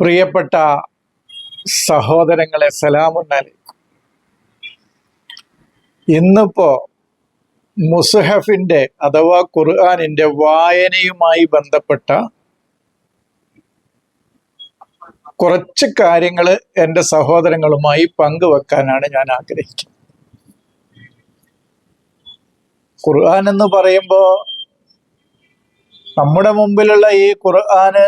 പ്രിയപ്പെട്ട സഹോദരങ്ങളെ സലാമുണ്ടാലി ഇന്നിപ്പോ മുസ്ഹഫിന്റെ അഥവാ ഖുർആാനിന്റെ വായനയുമായി ബന്ധപ്പെട്ട കുറച്ച് കാര്യങ്ങൾ എന്റെ സഹോദരങ്ങളുമായി പങ്കുവെക്കാനാണ് ഞാൻ ആഗ്രഹിക്കുന്നത്. ഖുർആൻ എന്ന് പറയുമ്പോൾ നമ്മുടെ മുമ്പിലുള്ള ഈ ഖുർആന്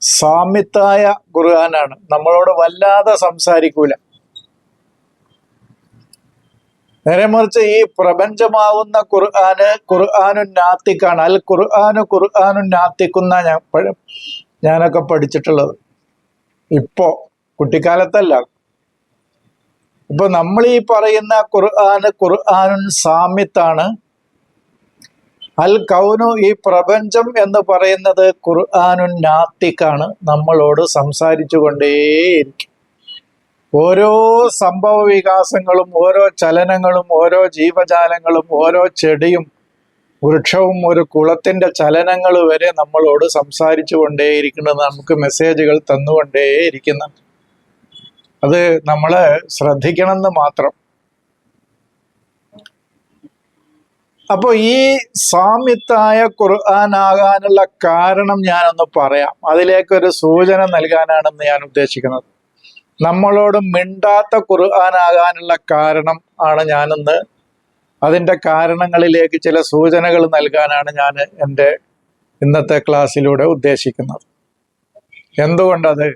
സാമിത്തായ ഖുർആനാണ്. നമ്മളോട് വല്ലാതെ സംസാരിക്കൂല. നേരെ മറിച്ച് ഈ പ്രപഞ്ചമാവുന്ന ഖുർആന് ഖുർആാനു നാത്തിക്കാണ്. അൽ ഖുർആാനു ഖുർആാനു നാത്തിക്കുന്ന ഞാൻ ഞാനൊക്കെ പഠിച്ചിട്ടുള്ളത്. ഇപ്പോ കുട്ടിക്കാലത്തല്ല. ഇപ്പൊ നമ്മൾ ഈ പറയുന്ന ഖുർആന് ഖുർആാനുൻ സാമിത്താണ് അൽ കൗനു ഈ പ്രപഞ്ചം എന്ന് പറയുന്നത് ഖുർആാനുൻ നാത്തിക്കാണ് നമ്മളോട് സംസാരിച്ചു കൊണ്ടേയിരിക്കും ഓരോ സംഭവ വികാസങ്ങളും ഓരോ ചലനങ്ങളും ഓരോ ജീവജാലങ്ങളും ഓരോ ചെടിയും വൃക്ഷവും ഒരു കുളത്തിന്റെ ചലനങ്ങൾ വരെ നമ്മളോട് സംസാരിച്ചു കൊണ്ടേയിരിക്കുന്നത് നമുക്ക് മെസ്സേജുകൾ തന്നുകൊണ്ടേയിരിക്കുന്നുണ്ട്. അത് നമ്മൾ ശ്രദ്ധിക്കണമെന്ന് മാത്രം. അപ്പോൾ ഈ സാമ്യത്തായ ഖുർആനാകാനുള്ള കാരണം ഞാനൊന്ന് പറയാം. അതിലേക്കൊരു സൂചന നൽകാനാണെന്ന് ഞാൻ ഉദ്ദേശിക്കുന്നത്. നമ്മളോട് മിണ്ടാത്ത ഖുർആനാകാനുള്ള കാരണം ആണ് ഞാനൊന്ന് അതിന്റെ കാരണങ്ങളിലേക്ക് ചില സൂചനകൾ നൽകാനാണ് ഞാൻ എന്റെ ഇന്നത്തെ ക്ലാസ്സിലൂടെ ഉദ്ദേശിക്കുന്നത്. എന്തുകൊണ്ടത്?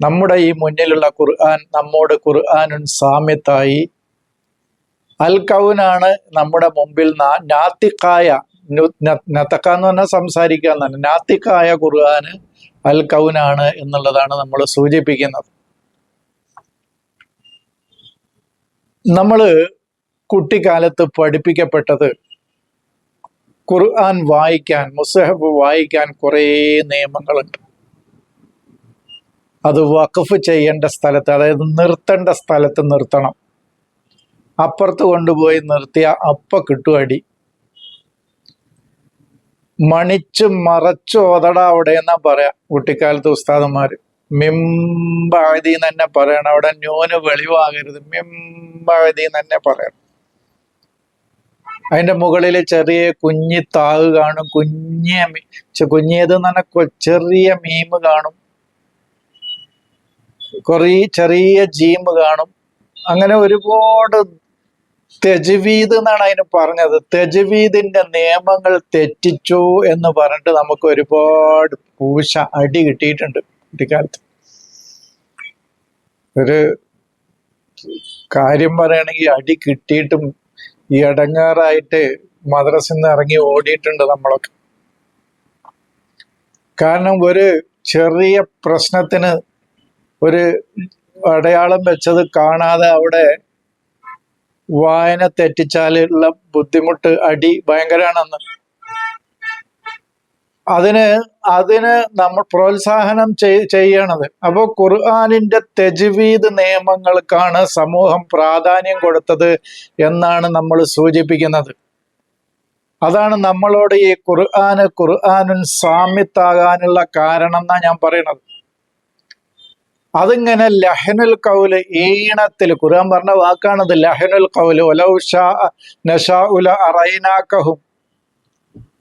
നമ്മുടെ ഈ മുന്നിലുള്ള ഖുർആൻ നമ്മോട് ഖുർആനുൻ സാമ്യത്തായി അൽ കൗനാണ് നമ്മുടെ മുമ്പിൽ നാത്തിക്കായ. നത്തക്ക എന്ന് പറഞ്ഞാൽ സംസാരിക്കുക എന്നാണ്. നാത്തിക്കായ ഖുർആന് അൽ കൗനാണ് എന്നുള്ളതാണ് നമ്മൾ സൂചിപ്പിക്കുന്നത്. നമ്മൾ കുട്ടിക്കാലത്ത് പഠിപ്പിക്കപ്പെട്ടത് ഖുർആൻ വായിക്കാൻ മുസഹബ് വായിക്കാൻ കുറേ നിയമങ്ങളുണ്ട്. അത് വഖഫ് ചെയ്യേണ്ട സ്ഥലത്ത് അതായത് നിർത്തേണ്ട സ്ഥലത്ത് നിർത്തണം. അപ്പുറത്ത് കൊണ്ടുപോയി നിർത്തിയ അപ്പ കിട്ടുവടി. മണിച്ച് മറച്ചു ഓതട അവിടെ എന്നാ പറയാ കുട്ടിക്കാലത്ത് ഉസ്താദന്മാര്. മിമ്പഴതി തന്നെ പറയണം. അവിടെ ന്യൂന് വെളിവാകരുത്. മിമ്പഴതി തന്നെ പറയണം. അതിന്റെ മുകളിൽ ചെറിയ കുഞ്ഞി താവ് കാണും. കുഞ്ഞിയ കുഞ്ഞിയത് എന്ന് ചെറിയ മീമ് കാണും. കുറേ ചെറിയ ജീമ് കാണും. അങ്ങനെ ഒരുപാട് തെജവീദ് എന്നാണ് അതിന് പറഞ്ഞത്. തെജവീദിന്റെ നിയമങ്ങൾ തെറ്റിച്ചു എന്ന് പറഞ്ഞിട്ട് നമുക്ക് ഒരുപാട് പൂശ അടി കിട്ടിയിട്ടുണ്ട് കുട്ടിക്കാലത്ത് ഒരു കാര്യം പറയുകയാണെങ്കിൽ അടി കിട്ടിയിട്ടും ഈ അടങ്ങാറായിട്ട് മദ്രസിൽ നിന്ന് ഇറങ്ങി ഓടിയിട്ടുണ്ട് നമ്മളൊക്കെ. കാരണം ഒരു ചെറിയ പ്രശ്നത്തിന് ഒരു അടയാളം വെച്ചത് കാണാതെ അവിടെ വായന തെറ്റിച്ചാലുള്ള ബുദ്ധിമുട്ട് അടി ഭയങ്കരാണെന്ന്. അതിന് അതിന് നമ്മൾ പ്രോത്സാഹനം ചെയ്- ചെയ്യണത്. അപ്പോൾ ഖുർആാനിന്റെ തെജ്വീദ് നിയമങ്ങൾക്കാണ് സമൂഹം പ്രാധാന്യം കൊടുത്തത് എന്നാണ് നമ്മൾ സൂചിപ്പിക്കുന്നത്. അതാണ് നമ്മളോട് ഈ ഖുർആാന് ഖുർആാനുൻ സാമ്യത്താകാനുള്ള കാരണം എന്നാ ഞാൻ പറയണത് അതിങ്ങനെ ലഹനുൽ കൗൽ ഈണത്തിൽ ഖുർആൻ പറഞ്ഞ വാക്കാണത് ലഹനുൽ കൗൽ ഒലൗഷാഹും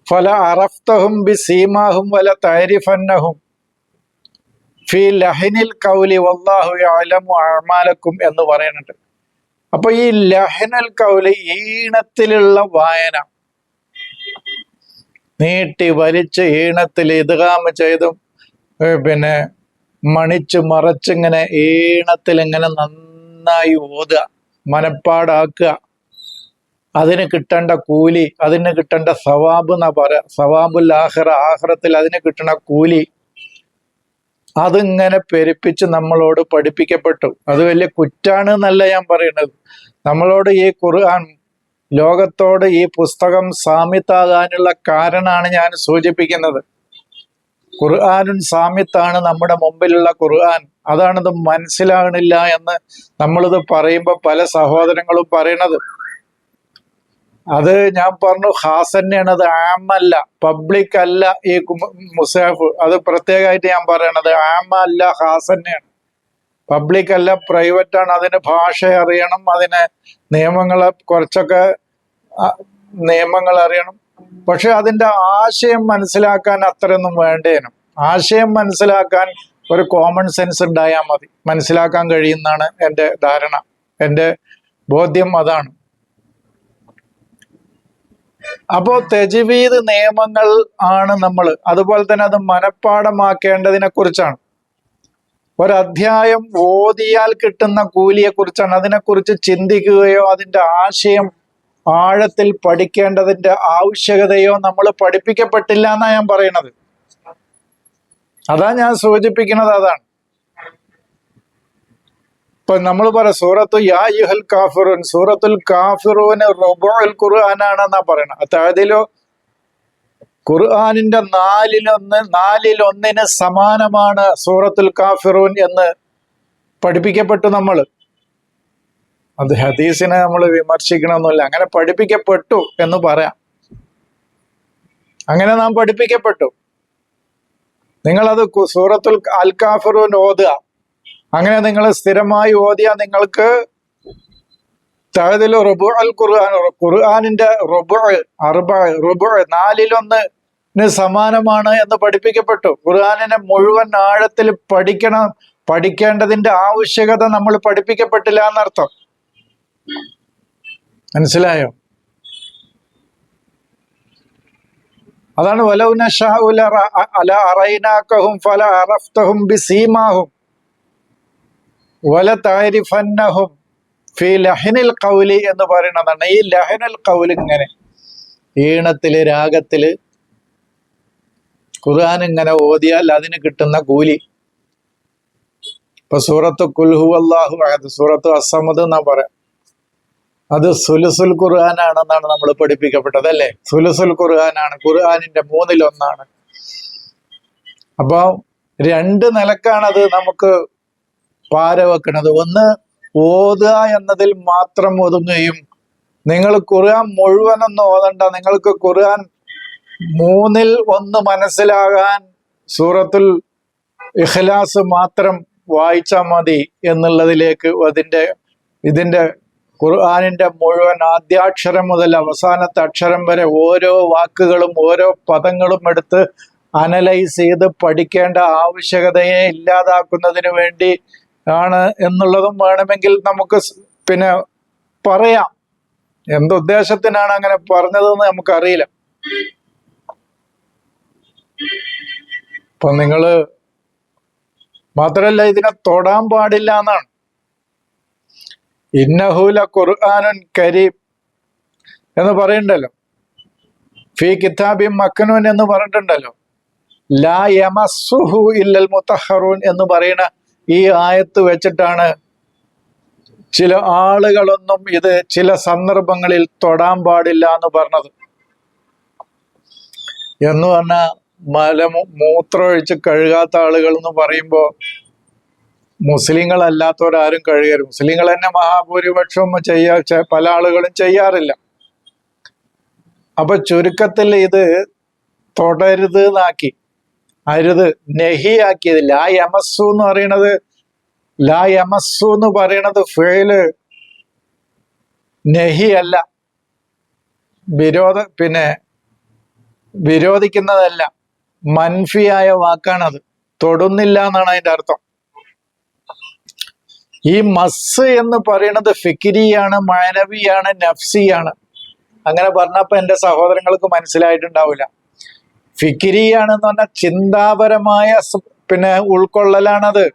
ഫല അറഫ്തഹും ബി സീമാഹും വല തൈരിഫന്നഹും ഫി ലഹനിൽ കൗലി വല്ലാഹു അലമു അമാലക്കും എന്ന് പറയുന്നുണ്ട്. അപ്പൊ ഈ ലഹനുൽ കൗൽ ഈണത്തിലുള്ള വായന നീട്ടി വലിച്ച് ഈണത്തിൽ ഇതുകാമ ചെയ്തും പിന്നെ മണിച്ച് മറച്ചിങ്ങനെ ഈണത്തിൽ ഇങ്ങനെ നന്നായി ഓതുക മനപ്പാടാക്കുക. അതിന് കിട്ടേണ്ട കൂലി അതിന് കിട്ടേണ്ട സവാബ് എന്നാ പറയാ സവാബുൽ ആഹ്റ ആഹ്റത്തിൽ അതിന് കിട്ടണ കൂലി. അതിങ്ങനെ പെരുപ്പിച്ച് നമ്മളോട് പഠിപ്പിക്കപ്പെട്ടു. അത് വലിയ കുറ്റാണ് എന്നല്ല ഞാൻ പറയുന്നത്. നമ്മളോട് ഈ ഖുർആൻ ലോകത്തോട് ഈ പുസ്തകം സാമ്യത്താകാനുള്ള കാരണമാണ് ഞാൻ സൂചിപ്പിക്കുന്നത്. ഖുർആാനും സാമ്യത്താണ് നമ്മുടെ മുമ്പിലുള്ള ഖുർആൻ. അതാണിത് മനസ്സിലാകണില്ല എന്ന് നമ്മളിത് പറയുമ്പോൾ പല സഹോദരങ്ങളും പറയണത്. അത് ഞാൻ പറഞ്ഞു ഖാസ് അത് ആമല്ല പബ്ലിക് അല്ല ഈ മുസാഫ്. അത് പ്രത്യേകമായിട്ട് ഞാൻ പറയണത് ആമ അല്ല ഖാസ് പബ്ലിക് അല്ല പ്രൈവറ്റ് ആണ്. അതിന് ഭാഷ അറിയണം അതിന് നിയമങ്ങളെ കുറച്ചൊക്കെ നിയമങ്ങൾ അറിയണം. പക്ഷെ അതിന്റെ ആശയം മനസ്സിലാക്കാൻ അത്രയൊന്നും വേണ്ടേനും. ആശയം മനസ്സിലാക്കാൻ ഒരു കോമൺ സെൻസ് ഉണ്ടായാൽ മതി. മനസ്സിലാക്കാൻ കഴിയുന്നതാണ് എന്റെ ധാരണ. എന്റെ ബോധ്യം അതാണ്. അപ്പോ തെജുവീത് നിയമങ്ങൾ ആണ് നമ്മൾ. അതുപോലെ തന്നെ അത് മനഃപ്പാടമാക്കേണ്ടതിനെ കുറിച്ചാണ് ഒരധ്യായം ഓതിയാൽ കിട്ടുന്ന കൂലിയെ കുറിച്ചാണ് അതിനെക്കുറിച്ച് ചിന്തിക്കുകയോ അതിന്റെ ആശയം ആഴത്തിൽ പഠിക്കേണ്ടതിന്റെ ആവശ്യകതയോ നമ്മൾ പഠിപ്പിക്കപ്പെട്ടില്ല എന്നാ ഞാൻ പറയണത് അതാ ഞാൻ സൂചിപ്പിക്കുന്നത് അതാണ്. ഇപ്പൊ നമ്മൾ പറ സൂറത്തു യാ യുഹൽ കാഫിറുൻ സൂറത്തുൽ കാഫിറൂന് റുബുൽ ഖുർആനാണെന്നാ പറയണത്. അതായതിലോ ഖുർആാനിന്റെ നാലിലൊന്ന് നാലിലൊന്നിന് സമാനമാണ് സൂറത്തുൽ കാഫിറൂൻ എന്ന് പഠിപ്പിക്കപ്പെട്ടു നമ്മൾ അത് ഹദീസിനെ നമ്മൾ വിമർശിക്കണമെന്നില്ല അങ്ങനെ പഠിപ്പിക്കപ്പെട്ടു എന്ന് പറയാം. അങ്ങനെ നാം പഠിപ്പിക്കപ്പെട്ടു. നിങ്ങളത് സൂറത്തുൽ അൽ കാഫറൂൻ ഓതുക. അങ്ങനെ നിങ്ങൾ സ്ഥിരമായി ഓതിയ നിങ്ങൾക്ക് തഴുതിൽ റുബു അൽ ഖുർആൻ ഖുർആാനിന്റെ റുബു അറുബ റുബു നാലിലൊന്നിന് സമാനമാണ് എന്ന് പഠിപ്പിക്കപ്പെട്ടു. ഖുർആാനിനെ മുഴുവൻ ആഴത്തിൽ പഠിക്കണം പഠിക്കേണ്ടതിന്റെ ആവശ്യകത നമ്മൾ പഠിപ്പിക്കപ്പെട്ടില്ല എന്നർത്ഥം. മനസ്സിലായോ? അതാണ് എന്ന് പറയുന്നതാണ്. ഈ ലഹനുൽ കൗൽ ഇങ്ങനെ ഈണത്തിൽ രാഗത്തിൽ ഖുർആൻ ഇങ്ങനെ ഓതിയാൽ അതിന് കിട്ടുന്ന കൂലി. ഇപ്പൊ സൂറത്ത് കുൽഹു അള്ളാഹു സൂറത്ത് അസമദ് എന്നാ പറയാം. അത് സുലസുൽ ഖുർആാനാണെന്നാണ് നമ്മൾ പഠിപ്പിക്കപ്പെട്ടത് അല്ലേ? സുലസുൽ ഖുർആാനാണ്. ഖുർആനിന്റെ മൂന്നിലൊന്നാണ്. അപ്പൊ രണ്ട് നിലക്കാണ് അത് നമുക്ക് പാര വെക്കുന്നത് ഒന്ന് ഓതുക എന്നതിൽ മാത്രം ഒതുങ്ങുകയും നിങ്ങൾ ഖുർആൻ മുഴുവനൊന്നും ഓതണ്ട. നിങ്ങൾക്ക് ഖുർആൻ മൂന്നിൽ ഒന്ന് മനസ്സിലാകാൻ സൂറത്തുൽ ഇഖ്ലാസ് മാത്രം വായിച്ചാൽ മതി എന്നുള്ളതിലേക്ക് അതിന്റെ ഇതിന്റെ ഖുർആാനിന്റെ മുഴുവൻ ആദ്യാക്ഷരം മുതൽ അവസാനത്തെ അക്ഷരം വരെ ഓരോ വാക്കുകളും ഓരോ പദങ്ങളും എടുത്ത് അനലൈസ് ചെയ്ത് പഠിക്കേണ്ട ആവശ്യകതയെ ഇല്ലാതാക്കുന്നതിന് വേണ്ടി ആണ് എന്നുള്ളതും വേണമെങ്കിൽ നമുക്ക് പിന്നെ പറയാം. എന്തുദ്ദേശത്തിനാണ് അങ്ങനെ പറഞ്ഞതെന്ന് നമുക്കറിയില്ല. അപ്പൊ നിങ്ങൾ മാത്രല്ല ഇതിനെ തൊടാൻ പാടില്ല എന്നാണ്. ഇന്നഹൂല ഖുർആാനുൻ കരീം എന്ന് പറയണ്ടല്ലോ. ഫി കിതാബി മക്കനൂൻ എന്ന് പറഞ്ഞിട്ടുണ്ടല്ലോ. ലാ യമസുഹു ഇല്ലൽ മുത്തഹറൂൻ എന്ന് പറയുന്ന ഈ ആയത്ത് വെച്ചിട്ടാണ് ചില ആളുകളൊന്നും ഇത് ചില സന്ദർഭങ്ങളിൽ തൊടാൻ പാടില്ല എന്ന് പറഞ്ഞത്. എന്ന് പറഞ്ഞാൽ മല മൂത്രമൊഴിച്ച് കഴുകാത്ത ആളുകൾ എന്ന് പറയുമ്പോൾ മുസ്ലിങ്ങളല്ലാത്തവരാരും കഴുകരുത് മുസ്ലിങ്ങൾ തന്നെ മഹാഭൂരിപക്ഷം ചെയ്യാ പല ആളുകളും ചെയ്യാറില്ല. അപ്പൊ ചുരുക്കത്തിൽ ഇത് തുടരുത് എന്നാക്കി അരുത് നെഹിയാക്കിയത് ലാ യമസ്സു എന്ന് പറയണത് ലാ യമസ്സു എന്ന് പറയണത് ഫേൽ നെഹി അല്ല വിരോധ പിന്നെ വിരോധിക്കുന്നതല്ല. മൻഫിയായ വാക്കാണത്. തൊടുന്നില്ല എന്നാണ് അതിന്റെ അർത്ഥം. ഈ മസ് എന്ന് പറയുന്നത് ഫിക്കിരിയാണ് മാനവിയാണ് നഫ്സിയാണ്. അങ്ങനെ പറഞ്ഞപ്പോ എന്റെ സഹോദരങ്ങൾക്ക് മനസ്സിലായിട്ടുണ്ടാവില്ല. ഫിക്കിരിയാണെന്ന് പറഞ്ഞാൽ ചിന്താപരമായ പിന്നെ ഉൾക്കൊള്ളലാണത്.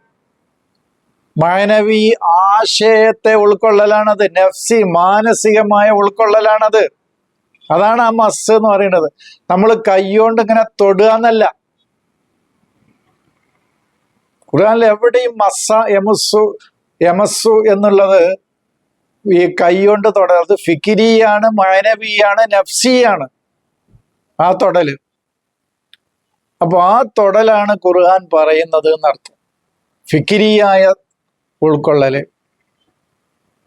മാനവി ആശയത്തെ ഉൾക്കൊള്ളലാണത് നഫ്സി മാനസികമായ ഉൾക്കൊള്ളലാണത്. അതാണ് ആ മസ് എന്ന് പറയുന്നത്. നമ്മൾ കൈകൊണ്ട് ഇങ്ങനെ തൊടുക എന്നല്ല. ഖുർആനിൽ എവിടെയും മസ്സ യമസ്സു യമസ്സു എന്നുള്ളത് ഈ കൈകൊണ്ട് തൊടരുത് ഫിക്കിരിയാണ് മൈനവിയാണ് നഫ്സിയാണ് ആ തൊടൽ. അപ്പൊ ആ തൊടലാണ് ഖുർആൻ പറയുന്നത് എന്നർത്ഥം. ഫിക്കിരിയായ ഉൾക്കൊള്ളൽ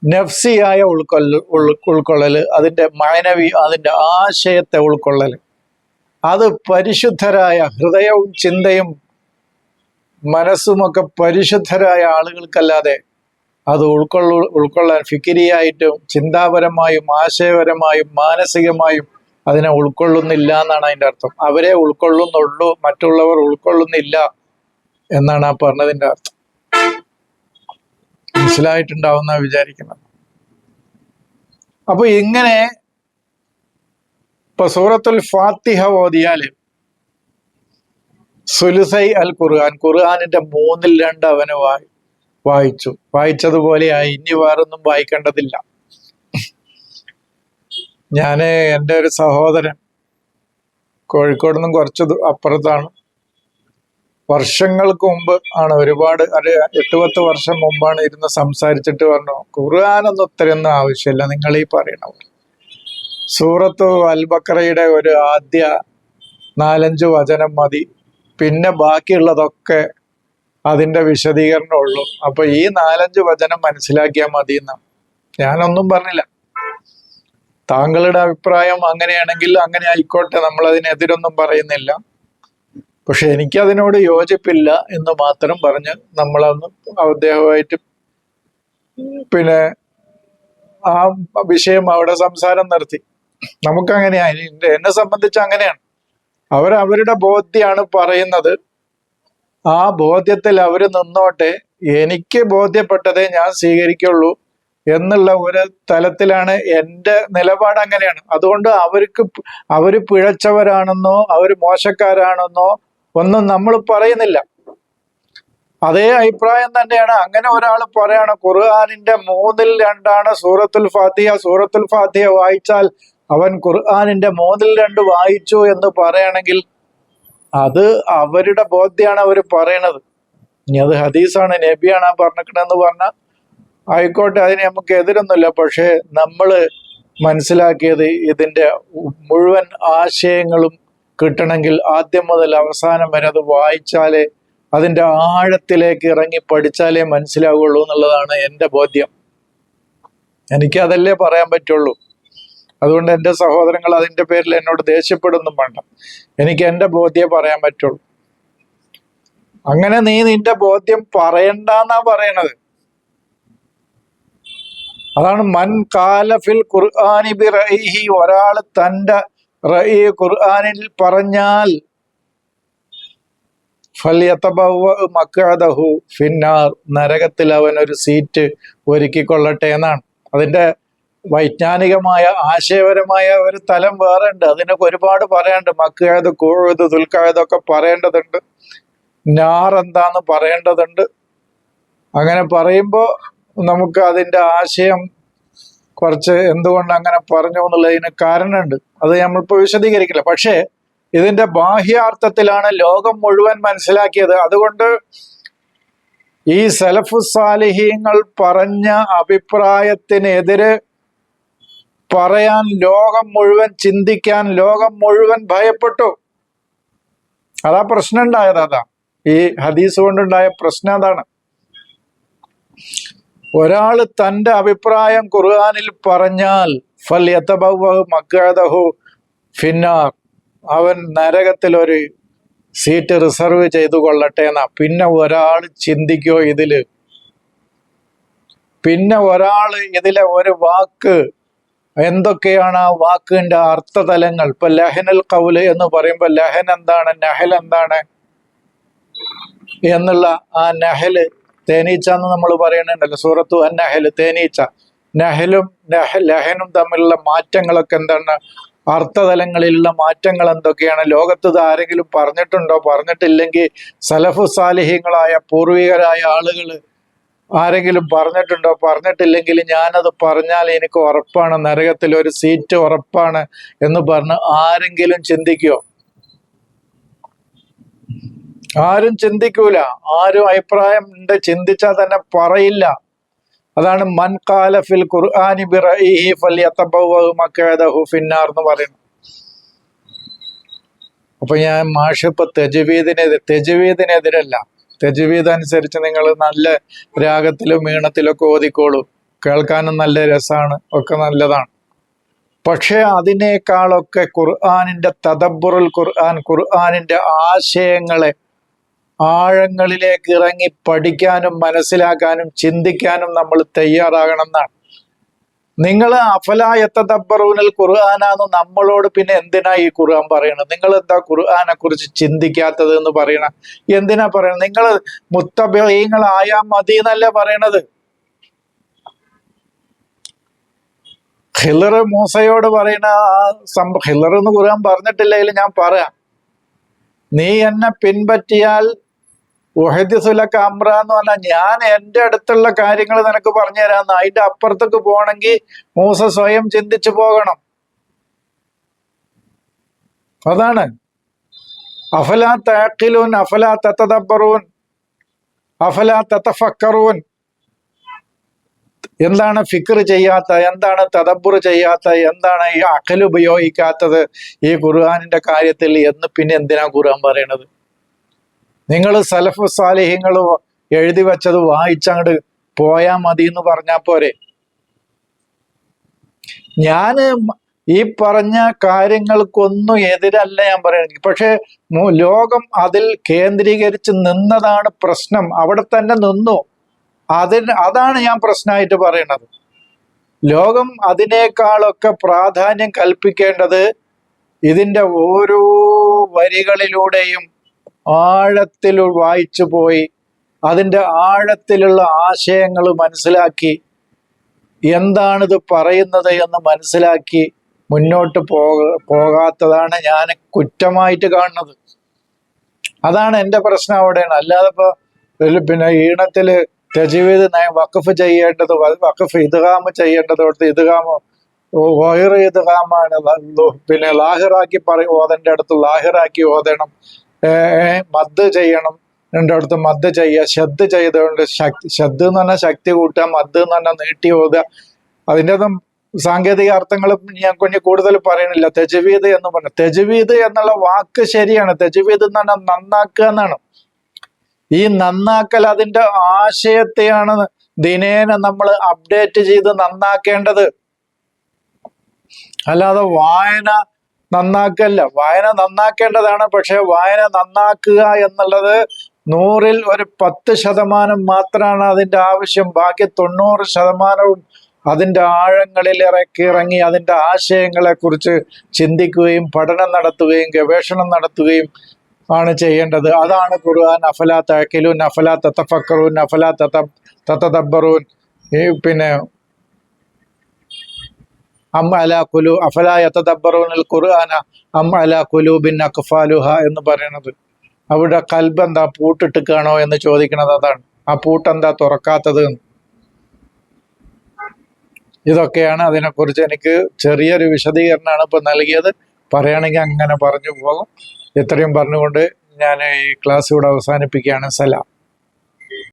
നഫ്സിയായ ഉൾക്കൊല്ല ഉൾ- ഉൾക്കൊള്ളൽ അതിന്റെ മൈനവി അതിന്റെ ആശയത്തെ ഉൾക്കൊള്ളൽ അത് പരിശുദ്ധരായ ഹൃദയവും ചിന്തയും മനസ്സുമൊക്കെ പരിശുദ്ധരായ ആളുകൾക്കല്ലാതെ അത് ഉൾക്കൊള്ളു ഉൾക്കൊള്ളാൻ ഫിക്കിരിയായിട്ടും ചിന്താപരമായും ആശയപരമായും മാനസികമായും അതിനെ ഉൾക്കൊള്ളുന്നില്ല എന്നാണ് അതിന്റെ അർത്ഥം. അവരെ ഉൾക്കൊള്ളുന്നുള്ളൂ മറ്റുള്ളവർ ഉൾക്കൊള്ളുന്നില്ല എന്നാണ് ആ പറഞ്ഞതിന്റെ അർത്ഥം. മനസ്സിലായിട്ടുണ്ടാവുന്ന വിചാരിക്കുന്നത്. അപ്പൊ ഇങ്ങനെ ഇപ്പൊ സൂറത്തുൽ ഫാത്തിഹ ഓതിയാൽ സുലുസൈ അൽ ഖുർആൻ ഖുർആാനിന്റെ മൂന്നിൽ രണ്ട് അവന് വായി. വായിച്ചു. വായിച്ചതുപോലെയായി ഇനി വേറൊന്നും വായിക്കേണ്ടതില്ല. ഞാൻ എന്റെ ഒരു സഹോദരൻ കോഴിക്കോട് നിന്നും കുറച്ച് അപ്പുറത്താണ്. വർഷങ്ങൾക്ക് മുമ്പ് ആണ് ഒരുപാട് ഒരു എട്ട് പത്ത് വർഷം മുമ്പാണ് ഇരുന്ന് സംസാരിച്ചിട്ട് പറഞ്ഞു ഖുർആാനൊന്നും ഇത്രയൊന്നും ആവശ്യമില്ല നിങ്ങൾ ഈ പറയണ. സൂറത്ത് അൽബക്കറയുടെ ഒരു ആദ്യ നാലഞ്ച് വചനം മതി. പിന്നെ ബാക്കിയുള്ളതൊക്കെ അതിന്റെ വിശദീകരണമുള്ളൂ. അപ്പൊ ഈ നാലഞ്ച് വചനം മനസ്സിലാക്കിയാൽ മതി എന്നാണ് ഞാനൊന്നും പറഞ്ഞില്ല. താങ്കളുടെ അഭിപ്രായം അങ്ങനെയാണെങ്കിൽ അങ്ങനെ ആയിക്കോട്ടെ നമ്മൾ അതിനെതിരൊന്നും പറയുന്നില്ല. പക്ഷെ എനിക്ക് അതിനോട് യോജിപ്പില്ല എന്ന് മാത്രം പറഞ്ഞ് നമ്മളന്ന് അദ്ദേഹമായിട്ട് പിന്നെ ആ വിഷയം അവിടെ സംസാരം നിർത്തി. നമുക്കങ്ങനെയാണ് എന്നെ- സംബന്ധിച്ച് അങ്ങനെയാണ്. അവരവരുടെ ബോധ്യമാണ് പറയുന്നത്. ആ ബോധ്യത്തിൽ അവർ നിന്നോട്ടെ എനിക്ക് ബോധ്യപ്പെട്ടതേ ഞാൻ സ്വീകരിക്കുള്ളൂ എന്നുള്ള ഒരു തലത്തിലാണ് എന്റെ നിലപാട് അങ്ങനെയാണ്. അതുകൊണ്ട് അവർക്ക് അവർ പിഴച്ചവരാണെന്നോ അവർ മോശക്കാരാണെന്നോ ഒന്നും നമ്മൾ പറയുന്നില്ല. അതേ അഭിപ്രായം തന്നെയാണ്. അങ്ങനെ ഒരാൾ പറയാണ് ഖുർആാനിന്റെ മൂന്നിൽ രണ്ടാണ് സൂറത്തുൽ ഫാത്തിഹ സൂറത്തുൽ ഫാത്തിഹ വായിച്ചാൽ അവൻ ഖുർആാനിന്റെ മൂന്നിൽ രണ്ട് വായിച്ചു എന്ന് പറയുകയാണെങ്കിൽ അത് അവരുടെ ബോധ്യമാണ് അവർ പറയണത്. ഇനി അത് ഹദീസാണ് നബിയാണ് ആ പറഞ്ഞിരിക്കണെന്ന് പറഞ്ഞാൽ ആയിക്കോട്ടെ അതിന് നമുക്ക് എതിരൊന്നുമില്ല. പക്ഷേ നമ്മൾ മനസ്സിലാക്കിയത് ഇതിന്റെ മുഴുവൻ ആശയങ്ങളും കിട്ടണമെങ്കിൽ ആദ്യം മുതൽ അവസാനം വരെ അത് വായിച്ചാലേ അതിന്റെ ആഴത്തിലേക്ക് ഇറങ്ങി പഠിച്ചാലേ മനസ്സിലാവുള്ളൂ എന്നുള്ളതാണ് എന്റെ ബോധ്യം. എനിക്കതല്ലേ പറയാൻ പറ്റുള്ളൂ. അതുകൊണ്ട് എന്റെ സഹോദരങ്ങൾ അതിന്റെ പേരിൽ എന്നോട് ദേഷ്യപ്പെടുന്നും വേണ്ട. എനിക്ക് എന്റെ ബോധ്യം പറയാൻ പറ്റുള്ളൂ. അങ്ങനെ നീ നിന്റെ ബോധ്യം പറയണ്ട പറയണ്ടെന്നാ പറയണത്. അതാണ് മൻ കാലഫിൽ ഖുർആാനി ബി റഹി ഒരാൾ തന്റെ റഹി ഖുർആാനിൽ പറഞ്ഞാൽ മക്കാദഹു ഫിന്നാർ നരകത്തിൽ അവൻ ഒരു സീറ്റ് ഒരുക്കിക്കൊള്ളട്ടെ എന്നാണ്. അതിന്റെ വൈജ്ഞാനികമായ ആശയപരമായ ഒരു തലം വേറെ ഉണ്ട് അതിനൊക്കെ ഒരുപാട് പറയാനുണ്ട്. മക്കായത് കൂഴത് തുൽക്കായതൊക്കെ പറയേണ്ടതുണ്ട്. നാർ എന്താന്ന് പറയേണ്ടതുണ്ട്. അങ്ങനെ പറയുമ്പോൾ നമുക്ക് അതിന്റെ ആശയം കുറച്ച് എന്തുകൊണ്ട് അങ്ങനെ പറഞ്ഞു എന്നുള്ളതിന് കാരണമുണ്ട്. അത് നമ്മളിപ്പോൾ വിശദീകരിക്കില്ല. പക്ഷേ ഇതിന്റെ ബാഹ്യാർത്ഥത്തിലാണ് ലോകം മുഴുവൻ മനസ്സിലാക്കിയത്. അതുകൊണ്ട് ഈ സലഫു സാലിഹീങ്ങൾ പറഞ്ഞ അഭിപ്രായത്തിനെതിരെ പറയാൻ ലോകം മുഴുവൻ ചിന്തിക്കാൻ ലോകം മുഴുവൻ ഭയപ്പെട്ടു. അതാ പ്രശ്നം ഉണ്ടായത് അതാ. ഈ ഹദീസ് കൊണ്ടുണ്ടായ പ്രശ്നം അതാണ്. ഒരാൾ തന്റെ അഭിപ്രായം ഖുർആാനിൽ പറഞ്ഞാൽ ഫൽ യതബവ്വഹു മഖഅദഹു ഫിന്നാർ. അവൻ നരകത്തിൽ ഒരു സീറ്റ് റിസർവ് ചെയ്തു കൊള്ളട്ടെ എന്നാ. പിന്നെ ഒരാൾ ചിന്തിക്കോ ഇതിൽ? പിന്നെ ഒരാൾ ഇതിലെ ഒരു വാക്ക് എന്തൊക്കെയാണ് ആ വാക്കിന്റെ അർത്ഥതലങ്ങൾ? ഇപ്പൊ ലഹനൽ കൗൽ എന്ന് പറയുമ്പോൾ ലഹൻ എന്താണ്? നഹൽ എന്താണ്? എന്നുള്ള ആ നഹൽ തേനീച്ച എന്ന് നമ്മൾ പറയുന്നുണ്ടല്ലോ. സൂറത്തു അൻ തേനീച്ച. നഹലും നഹ ലഹനും തമ്മിലുള്ള മാറ്റങ്ങളൊക്കെ എന്താണ്? അർത്ഥതലങ്ങളിലുള്ള മാറ്റങ്ങൾ എന്തൊക്കെയാണ്? ലോകത്ത് ഇത് ആരെങ്കിലും പറഞ്ഞിട്ടുണ്ടോ? പറഞ്ഞിട്ടില്ലെങ്കിൽ സലഫു സാലിഹ്യങ്ങളായ പൂർവികരായ ആളുകൾ ആരെങ്കിലും പറഞ്ഞിട്ടുണ്ടോ? പറഞ്ഞിട്ടില്ലെങ്കിൽ ഞാനത് പറഞ്ഞാൽ എനിക്ക് ഉറപ്പാണ്. നരകത്തിൽ ഒരു സീറ്റ് ഉറപ്പാണ് എന്ന് പറഞ്ഞ് ആരെങ്കിലും ചിന്തിക്കോ? ആരും ചിന്തിക്കൂല. ആരും അഭിപ്രായം ഉണ്ട്. ചിന്തിച്ചാൽ തന്നെ പറയില്ല. അതാണ് മൻ കാലഫിൽ ഫിൽ ഖുർആനി ഫിന്നാർ എന്ന് പറയുന്നത്. അപ്പൊ ഞാൻ മാഷിപ്പ് തെജുവീദിനെതിരെ തെജുവീദിനെതിരല്ല. തെജുവീദ് അനുസരിച്ച് നിങ്ങൾ നല്ല രാഗത്തിലും ഈണത്തിലൊക്കെ ഓതിക്കോളൂ. കേൾക്കാനും നല്ല രസമാണ് ഒക്കെ നല്ലതാണ്. പക്ഷെ അതിനേക്കാളൊക്കെ ഖുർആാനിന്റെ തദബ്ബുറുൽ ഖുർആൻ ഖുർആാനിന്റെ ആശയങ്ങളെ ആഴങ്ങളിലേക്ക് ഇറങ്ങി പഠിക്കാനും മനസ്സിലാക്കാനും ചിന്തിക്കാനും നമ്മൾ തയ്യാറാകണം എന്നാണ്. നിങ്ങൾ അഫലായത്തബറൂനൽ ഖുർആാനാന്ന് നമ്മളോട് പിന്നെ എന്തിനാ ഈ ഖുർആൻ പറയണത്? നിങ്ങൾ എന്താ ഖുർആനെ കുറിച്ച് ചിന്തിക്കാത്തത് എന്ന് പറയണ? എന്തിനാ പറയണത്? നിങ്ങൾ മുത്തബീങ്ങളായാ മതി എന്നല്ല പറയണത്? ഹിലർ മൂസയോട് പറയണ ഹിലർ എന്ന് ഖുർആൻ പറഞ്ഞിട്ടില്ലെങ്കിൽ ഞാൻ പറയാം. നീ എന്നെ പിൻപറ്റിയാൽ ഉഹദിസുലക്ക് അമ്ര എന്ന് പറഞ്ഞാൽ ഞാൻ എന്റെ അടുത്തുള്ള കാര്യങ്ങൾ നിനക്ക് പറഞ്ഞു തരാന്ന്. അതിന്റെ അപ്പുറത്തേക്ക് പോകണമെങ്കിൽ മൂസ സ്വയം ചിന്തിച്ചു പോകണം. അതാണ്. അഫല തഅഖിലൂൻ അഫല തതദബ്ബറൂൻ അഫല തത്തഫക്കറൂൻ എന്താണ് ഫിക്ർ ചെയ്യാത്ത എന്താണ് തദബ്ബുർ ചെയ്യാത്ത എന്താണ് ഈ അഖൽ ഉപയോഗിക്കാത്തത് ഈ ഖുർആാനിന്റെ കാര്യത്തിൽ എന്ന് പിന്നെ എന്തിനാ ഖുർആൻ പറയണത്? നിങ്ങൾ സലഫ് സാലിഹ്യങ്ങൾ എഴുതി വെച്ചത് വായിച്ചങ്ങട് പോയാ മതി എന്ന് പറഞ്ഞാ പോരെ. ഞാൻ ഈ പറഞ്ഞ കാര്യങ്ങൾക്കൊന്നും എതിരല്ല ഞാൻ പറയുന്നത് പക്ഷെ ലോകം അതിൽ കേന്ദ്രീകരിച്ച് നിന്നതാണ് പ്രശ്നം. അവിടെ തന്നെ നിന്നു. അതിന് അതാണ് ഞാൻ പ്രശ്നമായിട്ട് പറയുന്നത് ലോകം അതിനേക്കാളൊക്കെ പ്രാധാന്യം കൽപ്പിക്കേണ്ടത് ഇതിന്റെ ഓരോ വരികളിലൂടെയും ആഴത്തിൽ വായിച്ചു പോയി അതിന്റെ ആഴത്തിലുള്ള ആശയങ്ങൾ മനസ്സിലാക്കി എന്താണിത് പറയുന്നത് എന്ന് മനസ്സിലാക്കി മുന്നോട്ട് പോക പോകാത്തതാണ് ഞാൻ കുറ്റമായിട്ട് കാണുന്നത്. അതാണ് എന്റെ പ്രശ്നം അവിടെയാണ്. അല്ലാതെ ഇപ്പൊ പിന്നെ ഈണത്തിൽ തെജീവീത് വഖഫ് ചെയ്യേണ്ടത് വഖഫ് ഇതുകാമ് ചെയ്യേണ്ടത് അവിടുത്തെ ഇതുകാമ് വയർ ഇദ്ഗാമാണ് ല- പിന്നെ ലാഹിറാക്കി പറയും ഓതന്റെ അടുത്ത് ലാഹിറാക്കി ഓതണം. മദ് ചെയ്യണം. രണ്ടു അടുത്ത് മദ് ചെയ്യുക. ശ്രദ്ധ ചെയ്തുകൊണ്ട് ശക്തി ശ്രദ്ധ എന്ന് പറഞ്ഞാൽ ശക്തി കൂട്ടുക മദ് എന്ന് പറഞ്ഞാൽ നീട്ടി ഓതുക. അതിന്റെ ഒന്നും സാങ്കേതിക അർത്ഥങ്ങൾ ഞാൻ കുഞ്ഞ് കൂടുതൽ പറയണില്ല തെജവീത് എന്ന് പറഞ്ഞു. തെജവീത് എന്നുള്ള വാക്ക് ശരിയാണ്. തെജവീത് എന്ന് പറഞ്ഞാൽ നന്നാക്കുക എന്നാണ്. ഈ നന്നാക്കൽ അതിന്റെ ആശയത്തെയാണ് ദിനേന നമ്മൾ അപ്ഡേറ്റ് ചെയ്ത് നന്നാക്കേണ്ടത്. അല്ലാതെ വായന നന്നാക്കല്ല. വായന നന്നാക്കേണ്ടതാണ് പക്ഷെ വായന നന്നാക്കുക എന്നുള്ളത് നൂറിൽ ഒരു പത്ത് ശതമാനം മാത്രമാണ് അതിന്റെ ആവശ്യം. ബാക്കി തൊണ്ണൂറ് ശതമാനവും അതിന്റെ ആഴങ്ങളിൽ ഇറക്കി ഇറങ്ങി അതിന്റെ ആശയങ്ങളെ കുറിച്ച് ചിന്തിക്കുകയും പഠനം നടത്തുകയും ഗവേഷണം നടത്തുകയും ആണ് ചെയ്യേണ്ടത്. അതാണ് ഖുർആൻ. അഫലാ തഅക്കിലൂൻ അഫലാ തത്തഫക്കറൂൻ അഫലാ തത്ത തതദബ്ബറൂൻ. ഈ പിന്നെ അം അല കുലു അഫലാ യതദബ്ബറൂനൽ ഖുർആന അം അല കുലൂബിൻ അഖ്ഫാലുഹ എന്ന് പറയുന്നത്. അവിടെ കൽബ് എന്താ പൂട്ടിട്ടുക്കാണോ എന്ന് ചോദിക്കുന്നത് അതാണ്. ആ പൂട്ടെന്താ തുറക്കാത്തത്. ഇതൊക്കെയാണ് അതിനെക്കുറിച്ച് എനിക്ക് ചെറിയൊരു വിശദീകരണമാണ് ഇപ്പൊ നൽകിയത്. പറയുകയാണെങ്കിൽ അങ്ങനെ പറഞ്ഞു പോകും. ഇത്രയും പറഞ്ഞുകൊണ്ട് ഞാൻ ഈ ക്ലാസ് ഇവിടെ അവസാനിപ്പിക്കുകയാണ്. സലാം.